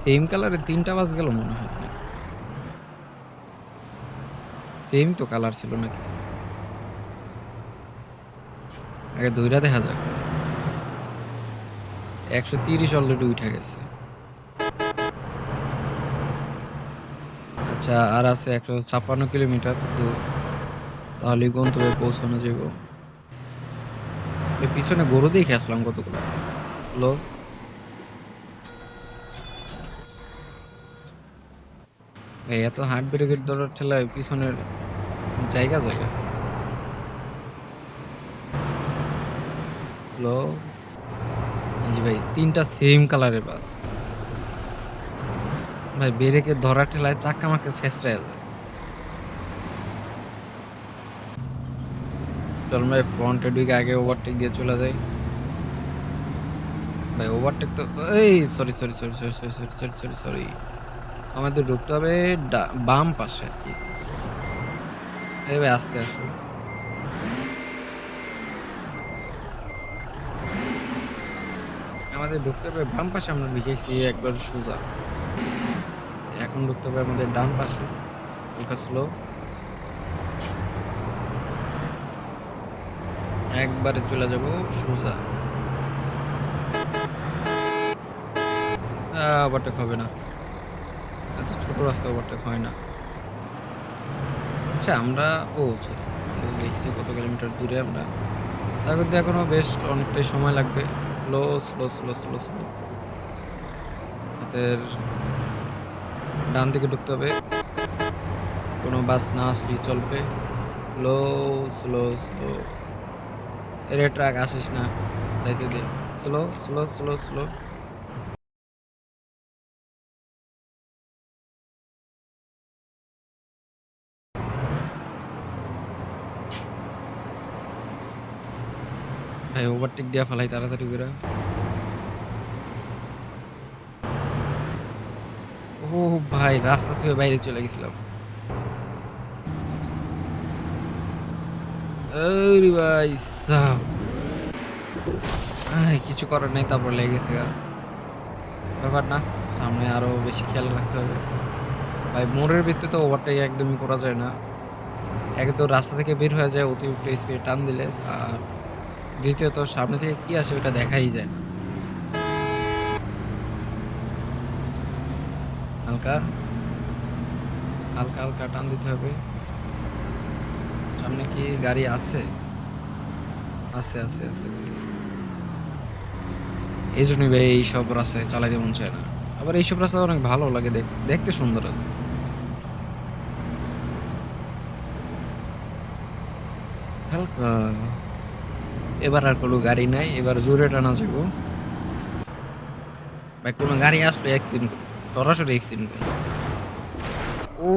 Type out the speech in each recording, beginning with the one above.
Same কালারের তিনটা বাস গেল মনে হয়। সেম তো কালার ছিল নাকি? আগে দুইটা দেখা যাক। একশো তিরিশ অলরেডি উঠে গেছে। আচ্ছা আর আছে একশো ছাপ্পান্ন কিলোমিটার দূর। তাহলে গন্তব্যে পৌঁছানো যাব পিছনে গরু দেখে আসলাম কতগুলো। এই এত হার্ট ব্রেকের দৌড়ার ঠেলায় পিছনের জায়গা জায়গা। হ্যালো? যে ভাই, তিনটা সেম কালারের বাস ভাই, ব্রেকে ধরা ঠেলায় চাক্কা মাকে শেষরায় যায় চল ভাই ফ্রন্টের দিকে আগে ওভারটেক দিয়ে চলে যাই। ভাই ওভারটেক তো এই sorry sorry sorry sorry sorry sorry sorry sorry sorry আমাদের ঢুকতে হবে বাম পাশে আর কি। এই ভাই, আস্তে আসো। আমাদের ঢুকতে হবে বাম পাশে, আমরা লিখেছি একবার সোজা। এখন ঢুকতে হবে আমাদের ডান পাশে, হালকা স্লো একবারে চলে যাব সোজা। ওভারটেক হবে না। এত ছোট রাস্তা ওভারটেক হয় না। আচ্ছা আমরা, ও দেখছি কত কিলোমিটার দূরে আমরা। তার মধ্যে এখনও বেশ অনেকটাই সময় লাগবে। Slow slow slow slow slow হাতের ডান দিকে ঢুকতে হবে। কোনো বাস না আসলেই চলবে। স্লো স্লো স্লো এর ট্রাক আসিস না, যাইতে দে। Slow slow slow slow overtake দিয়া ফেলাই তাড়াতাড়ি করে। ও ভাই, রাস্তা থেকে বাইরে চলে গেছিলাম। ভাই কিছু করার নেই, তারপর লেগে গেছে ব্যাপার না, সামনে আরও বেশি খেয়াল রাখতে হবে। ভাই, মোড়ের ভিত্তিতে তো ওভারটেক একদমই করা যায় না। একদম রাস্তা থেকে বের হয়ে যায়, অতিরিক্ত স্পিড টান দিলে, আর দ্বিতীয়ত, সামনে থেকে কি আসে ওটা দেখাই যায় না। হালকা হালকা হালকা টান দিতে হবে। সামনে কি গাড়ি আছে? আছে আছে আছে আছে। এই জন্যই ভাই এইসব রাস্তায় চালাইতে মন চায় না। আবার এইসব রাস্তা অনেক ভালো লাগে দেখতে সুন্দর আছে। হালকা। এবার আর কোনো গাড়ি নাই, এবার জোরে টানা যাব ভাই, কোনো গাড়ি আসলো অ্যাক্সিডেন্ট সরাসরি অ্যাক্সিডেন্ট ও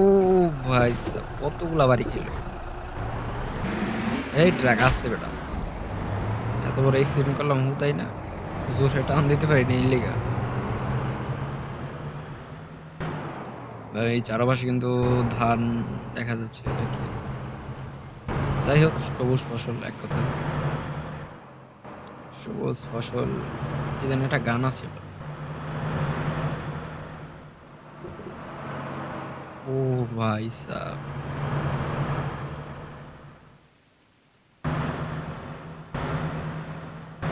ভাই, কতগুলা বাড়ি খেলো? এই ট্রাক আসতে বেটা। এত বড় অ্যাক্সিডেন্ট করলাম হুতাই না? জোরে টান দিতে পারিনি লেগা। এই চারপাশে কিন্তু ধান দেখা যাচ্ছে যাই হোক, সবুজ ফসল এক কথা সবুজ ফসল, কি একটা গান আছে। ও ভাই সাহ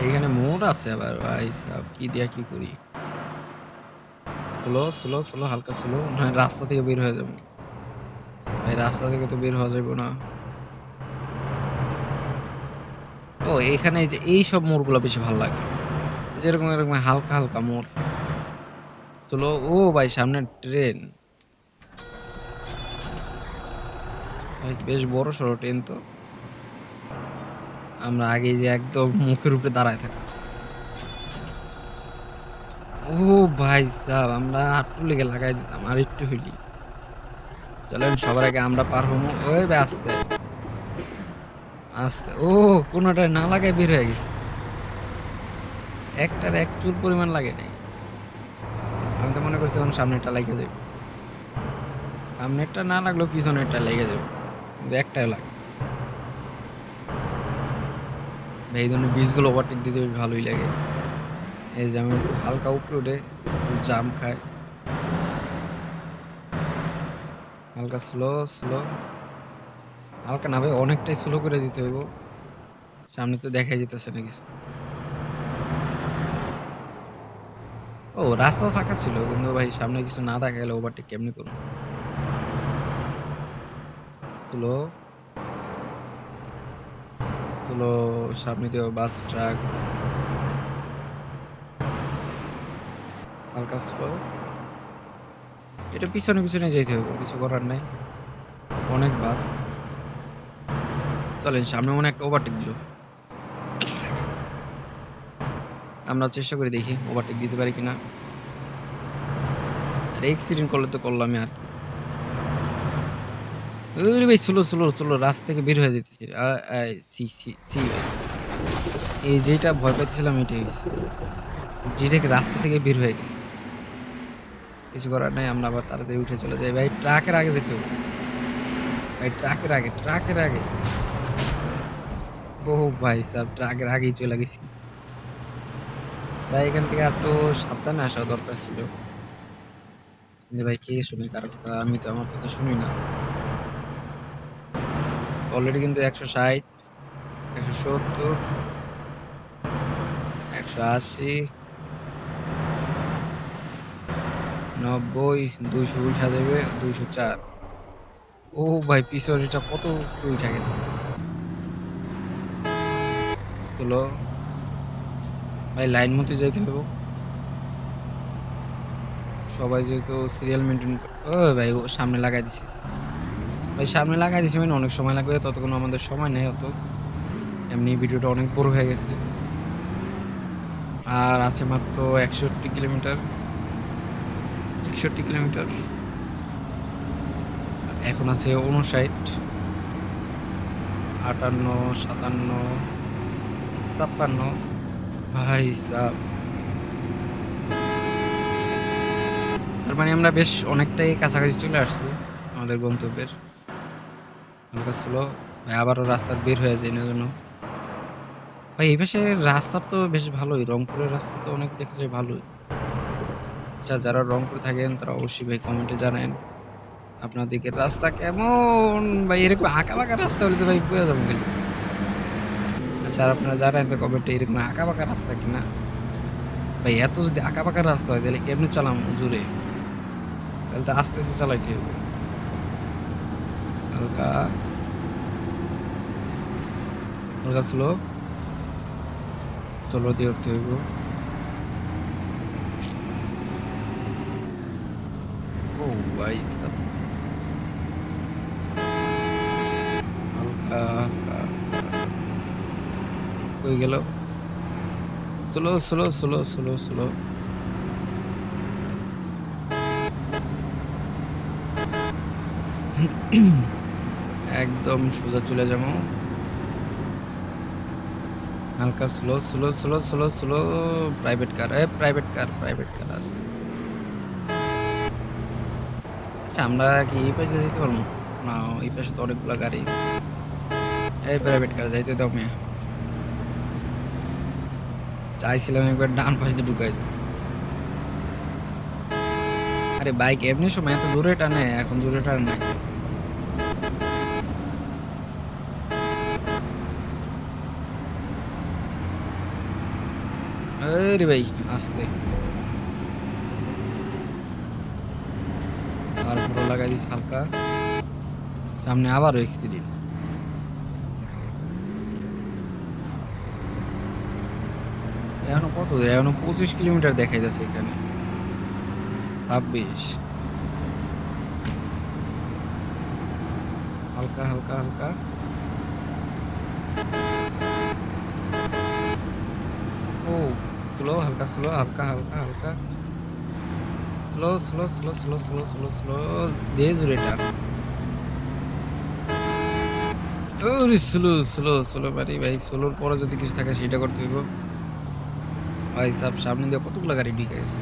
এইখানে মোড় আছে আবার, ভাই সাহ কি দিয়া কি করি? স্লো স্লো স্লো, হালকা স্লো রাস্তা থেকে বের হয়ে যাব। ভাই, রাস্তা থেকে তো বের হওয়া যাবে না। ও, এখানে যে এই সব মোড়গুলো বেশি ভালো লাগে। যেরকম, এরকম হালকা হালকা মোড় চলো, ও ভাই সামনে ট্রেন। বেশ বড় সড়ো ট্রেন তো। আমরা আগে যে একদম মুখের উপরে দাঁড়ায় থাকি। ও ভাই সাহ আমরা হাঁটু লেগে লাগাই দিতাম, আর একটু হইলি। চলেন, সবার আগে আমরা পার হব। ওই বে আস্তে। ও, কোনোটায় না লাগায় বের হয়ে গেছে। একটার এক চুল পরিমাণ লাগে নাই। আমি তো মনে করছিলাম সামনেরটা লাগে যাবে। সামনেরটা না লাগলেও পিছনেরটা লেগে যাবে। কিন্তু একটাই লাগে। এই ধরনের বীজগুলো ওভারটেক দিতে বেশ ভালোই লাগে। এই যে আমি একটু হালকা উপরে উঠে জাম খায় হালকা স্লো স্লো। হালকা না ভাই, অনেকটাই স্লো করে দিতে হইব। সামনে তো দেখাই যেতেছে না কিছু। ও রাস্তা ফাঁকা ছিল, কিন্তু ভাই সামনে কিছু না দেখা গেলে ওভারটেক কেমনি করুন স্লো স্লো সামনে দিয়ে বাস ট্রাক হালকা স্লো এটা পিছনে পিছনে যেতে হবে কিছু করার নাই। অনেক বাস চলেন, সামনে মনে একটা ওভারটেক দিল। আমরা চেষ্টা করে দেখি ওভারটেক দিতে পারি কিনা। আর অ্যাক্সিডেন্ট করলে তো করলামই আর কি। ভাই স্লো স্লো স্লো রাস্তা থেকে বের হয়ে যেতেছি। সি সি এই যেটা ভয় পাইছিলাম এটাই হয়েছে ডিরেক্ট রাস্তা থেকে বের হয়ে গেছে। কিছু করার নাই, আমরা আবার তাড়াতাড়ি উঠে চলে যাই। ভাই ট্রাকের আগে যেতে হবে। ভাই ট্রাকের আগে ট্রাকের আগে। ও ভাই সব ট্রাকের আগেই চলে গেছি। ভাই, এখান থেকে একটু সাবধানে আসা দরকার ছিল। কিন্তু ভাই, কে শুনে কারও কথা? আমি তো আমার কথা শুনি না। অলরেডি কিন্তু একশো ষাট, একশো সত্তর, একশো আশি, নব্বই, দুইশো উঠা যাবে, দুইশো চার। ও ভাই পিছনটা কত উঠা গেছে? চলো। ভাই, লাইন মতো যাইতে হবে সবাই যেহেতু সিরিয়াল মেনটেন ও ভাই, ও সামনে লাগাই দিছে। ভাই, সামনে লাগাই দিছে মানে অনেক সময় লাগবে, ততক্ষণ আমাদের সময় নেই অত। এমনি ভিডিওটা অনেক বড় হয়ে গেছে। আর আছে মাত্র একষট্টি কিলোমিটার। একষট্টি কিলোমিটার। এখন আছে উনষাট আটান্ন, সাতান্ন ছাপ্পান্ন ভাই সাহ তার মানে আমরা বেশ অনেকটাই কাছাকাছি চলে আসছি আমাদের গন্তব্যের। হালকা ছিল ভাই, আবারও রাস্তার বের হয়ে যায় না জন্য ভাই, এই পাশে রাস্তা তো বেশ ভালোই, রংপুরের রাস্তা তো অনেক দেখা যায় ভালোই। আচ্ছা যারা রংপুরে থাকেন, তারা অবশ্যই ভাই কমেন্টে জানেন আপনার দিকের রাস্তা কেমন? ভাই, এরকম আঁকা বাঁকা রাস্তা হলে তো ভাই বুঝে যাব আর আপনারা জানেন তো কমেন্টে এরকম বাঁকা রাস্তা কিনা ভাই, এত যদি আঁকা বাঁকা রাস্তা হয়, তাহলে কেমনি চালাম জোরে তাহলে তো আস্তে আস্তে চালাইতে হবে। হালকা। হালকা স্লো দিয়ে উঠতে হইব। ও ভাই হালকা হালকা হয়ে গেল। Slow slow slow slow slow. একদম সোজা চলে যাব। হালকা slow slow slow slow slow. Private car, এ, প্রাইভেট কার প্রাইভেট কার আছে। আচ্ছা আমরা কি এই পাশে যেতে পারব? না, এই পাশে তো অনেকগুলো গাড়ি। এই প্রাইভেট কার যাইতে দাও মেয়ে। চাইছিলাম একবার ডান পাশে ঢুকাই। আরে বাইক এমনি সময় এত দূরে টানে, এখন দূরে টানে না আরে ভাই, আসতে। তারপরে লাগাই দিস হালকা। সামনে আবারও এক্সিডেন্ট এখনও কত? এখনও পঁচিশ কিলোমিটার দেখাই যাচ্ছে এখানে। ছাব্বিশ। হালকা হালকা হালকা। ও স্লো হালকা স্লো হালকা হালকা হালকা। Slow slow slow slow slow slow slow দিয়ে জুড়ে টান। স্লো স্লো স্লো বাড়ি ভাই স্লোর পরে যদি কিছু থাকে সেটা করতে হইব। ভাই সব, সামনে দিয়ে কতগুলো গাড়ি ঢুকে গেছে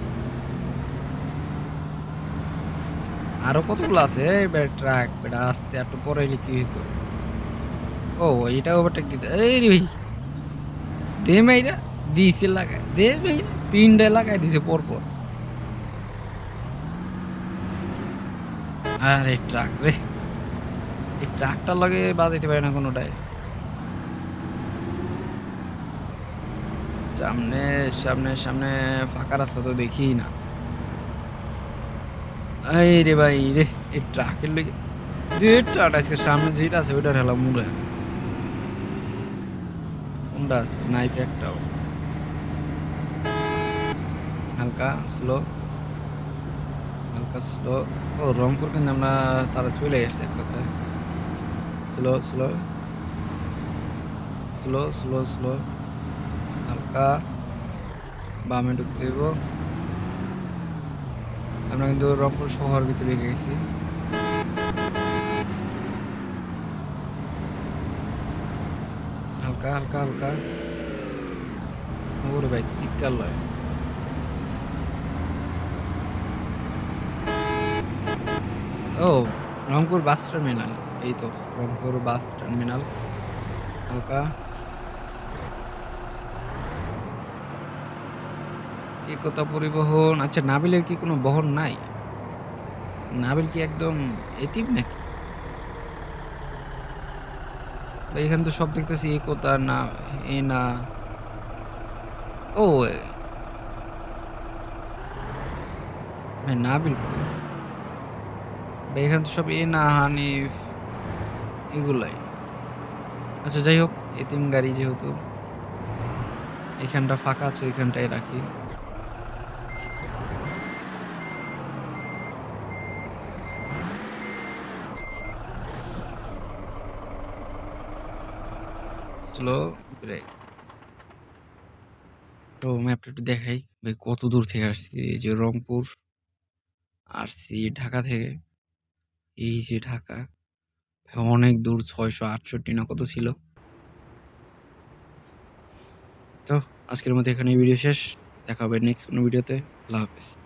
আরও কতগুলো আছে এই বে, ট্রাক, বেটা, আসতে একটু পরে কি হইতো ও এটা ওভারটেক দিতে, এই রে ভাই দে মাইরা দিছে লাগায় দে মাইরা তিনটে লাগাই দিছে পর পর আরে ট্রাক রে! এই ট্রাকটার লগে বাজাইতে পারে না কোনোটায়। সামনে, সামনে, সামনে ফাঁকা রাস্তা তো দেখিই না। আইরে ভাইরে! এই ট্রাকের লইগে ধেৎ আজকে সামনে যেটা আছে ওইটার হেলা মুড়ে। কোনটা আছে? নাই তো একটাও। হালকা স্লো। হালকা স্লো। ও রংপুর কিন্তু আমরা তারা চলে গেছে এক কথায়। Slow, slow. Slow, slow, slow. হালকা বামে ঢুকতে হইব। আমরা কিন্তু রংপুর শহর ভিতরে গেছি। হালকা, হালকা, হালকা। ওরে ভাই চিৎকার লয়। ও রংপুর বাস টার্মিনাল। এই তো রংপুর বাস টার্মিনাল। হালকা। একতা পরিবহন আচ্ছা নাবিলের কি কোনো বহন নাই? নাবিল কি একদম এতিম নাকি? এখানে তো সব দেখতেছি, একতা, না, এ, না। ও নাবিল? এখানে তো সব এ, না, হানিফ এগুলাই। আচ্ছা যাই হোক, এতিম গাড়ি যেহেতু। এখানটা ফাঁকা আছে এখানটায় রাখি। Slow brake. তো ম্যাপটা একটু দেখাই। ভাই, কত দূর থেকে আসছি। এই যে রংপুর। আসছি ঢাকা থেকে। এই যে ঢাকা। অনেক দূর ৬৬৮ না কত ছিল। তো, আজকের মতো এখানেই ভিডিও শেষ। দেখা হবে নেক্সট কোনো ভিডিওতে। আল্লাহ হাফেজ।